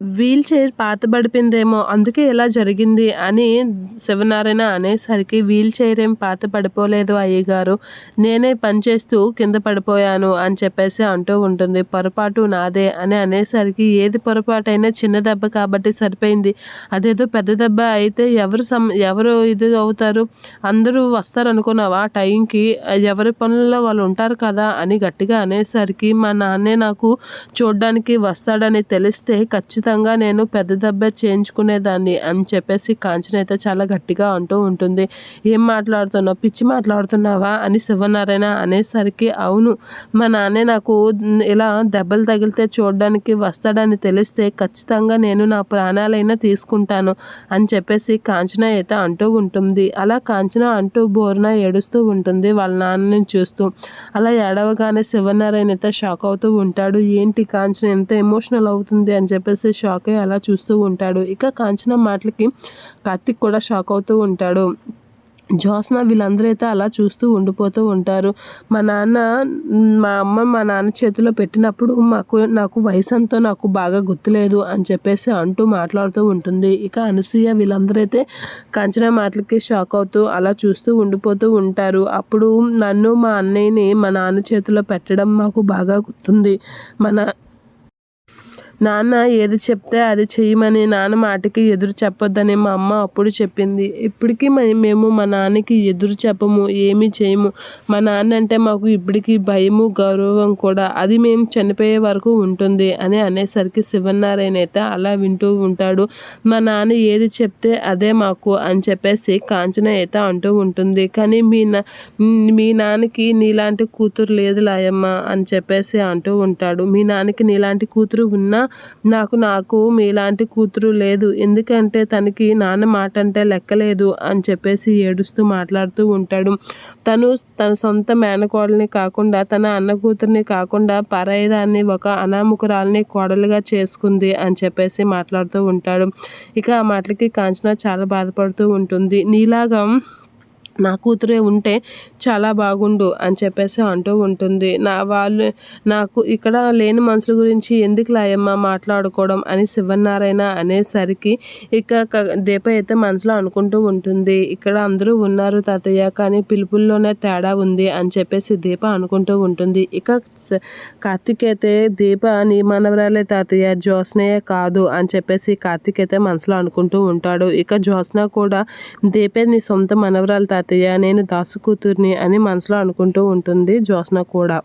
Wheel chair పాతబడిపోయిందేమో అందుకే ఇలా జరిగింది అని శివనారాయణ అనేసరికి వీల్ చైర్ ఏం పాత పడిపోలేదు అయ్యగారు. నేనే పనిచేస్తూ కింద పడిపోయాను అని చెప్పేసి అంటూ ఉంటుంది. పొరపాటు నాదే అని అనేసరికి ఏది పొరపాటు అయినా చిన్న దెబ్బ కాబట్టి సరిపోయింది. అదేదో పెద్ద దెబ్బ అయితే ఎవరు సమ్ ఎవరు ఇది అవుతారు? అందరూ వస్తారు అనుకున్నావా టైంకి. ఎవరి పనుల్లో వాళ్ళు ఉంటారు కదా అని గట్టిగా అనేసరికి మా నాన్నే నాకు చూడడానికి వస్తాడని తెలిస్తే ఖచ్చితంగా ఖచ్చితంగా నేను పెద్ద దెబ్బ చేయించుకునేదాన్ని అని చెప్పేసి కాంచన అయితే చాలా గట్టిగా అంటూ ఉంటుంది. ఏం మాట్లాడుతున్నావు? పిచ్చి మాట్లాడుతున్నావా? అని శివనారాయణ అనేసరికి అవును మా నాన్నే నాకు ఇలా దెబ్బలు తగిలితే చూడడానికి వస్తాడని తెలిస్తే ఖచ్చితంగా నేను నా ప్రాణాలైనా తీసుకుంటాను అని చెప్పేసి కాంచన అయితే అంటూ ఉంటుంది. అలా కాంచన అంటూ బోర్న ఏడుస్తూ ఉంటుంది వాళ్ళ నాన్నని చూస్తూ. అలా ఏడవగానే శివనారాయణ అయితే షాక్ అవుతూ ఉంటాడు. ఏంటి కాంచన ఎంత ఎమోషనల్ అవుతుంది అని చెప్పేసి షాక్ అయ్యి అలా చూస్తూ ఉంటాడు. ఇక కాంచన మాటలకి కార్తిక్ కూడా షాక్ అవుతూ ఉంటాడు. జ్యోత్స్న వీళ్ళందరూ అయితే అలా చూస్తూ ఉండిపోతూ ఉంటారు. మా నాన్న మా అమ్మ మా నాన్న చేతిలో పెట్టినప్పుడు మాకు నాకు వయసు అంతా నాకు బాగా గుర్తులేదు అని చెప్పేసి అంటూ మాట్లాడుతూ ఉంటుంది. ఇక అనసూయ వీళ్ళందరూ అయితే కంచన మాటలకి షాక్ అవుతూ అలా చూస్తూ ఉండిపోతూ ఉంటారు. అప్పుడు నన్ను మా అన్నయ్యని మా నాన్న చేతిలో పెట్టడం మాకు బాగా గుర్తుంది. మన నాన్న ఏది చెప్తే అది చేయమని నాన్న మాటకి ఎదురు చెప్పొద్దని మా అమ్మ అప్పుడు చెప్పింది. ఇప్పటికీ మేము మా నాన్నకి ఎదురు చెప్పము ఏమీ చేయము మా నాన్న అంటే మాకు ఇప్పటికీ భయము గౌరవం కూడా. అది మేము చనిపోయే వరకు ఉంటుంది అని అనేసరికి శివనారాయణ అయితే అలా వింటూ ఉంటాడు. మా నాన్న ఏది చెప్తే అదే మాకు అని చెప్పేసి కాంచన అయితే అంటూ ఉంటుంది. కానీ మీ నా మీ నాన్నకి నీలాంటి కూతురు లేదు లాయమ్మ అని చెప్పేసి అంటూ ఉంటాడు. మీ నాన్నకి నీలాంటి కూతురు ఉన్నా నాకు నాకు మీలాంటి కూతురు లేదు. ఎందుకంటే తనకి నాన్న మాట అంటే లెక్కలేదు అని చెప్పేసి ఏడుస్తూ మాట్లాడుతూ ఉంటాడు. తను తన సొంత మేనకోడల్ని కాకుండా తన అన్న కూతుర్ని కాకుండా పరాయిదాన్ని ఒక అనాముకురాల్ని కోడలుగా చేసుకుంది అని చెప్పేసి మాట్లాడుతూ ఉంటాడు. ఇక ఆ మాటలకి కాంచన చాలా బాధపడుతూ ఉంటుంది. నీలాగా నా కూతురే ఉంటే చాలా బాగుండు అని చెప్పేసి అంటూ ఉంటుంది. నా వాళ్ళు నాకు ఇక్కడ లేని మనుషుల గురించి ఎందుకు లాయమ్మ మాట్లాడుకోవడం అని శివనారాయణ అనేసరికి ఇక దీప అయితే మనసులో అనుకుంటూ ఉంటుంది. ఇక్కడ అందరూ ఉన్నారు తాతయ్య కానీ పిలుపుల్లోనే తేడా ఉంది అని చెప్పేసి దీప అనుకుంటూ ఉంటుంది. ఇక కార్తీక్ అయితే దీప నీ మనవరాలే తాతయ్య జ్యోత్స్నయే కాదు అని చెప్పేసి కార్తీక్ అయితే మనసులో అనుకుంటూ ఉంటాడు. ఇక జ్యోత్స్న కూడా దీపే నీ సొంత మనవరాలు తాతయ్య నేను దాసు కూతుర్ని అని మనసులో అనుకుంటూ ఉంటుంది జ్యోత్స్న కూడా.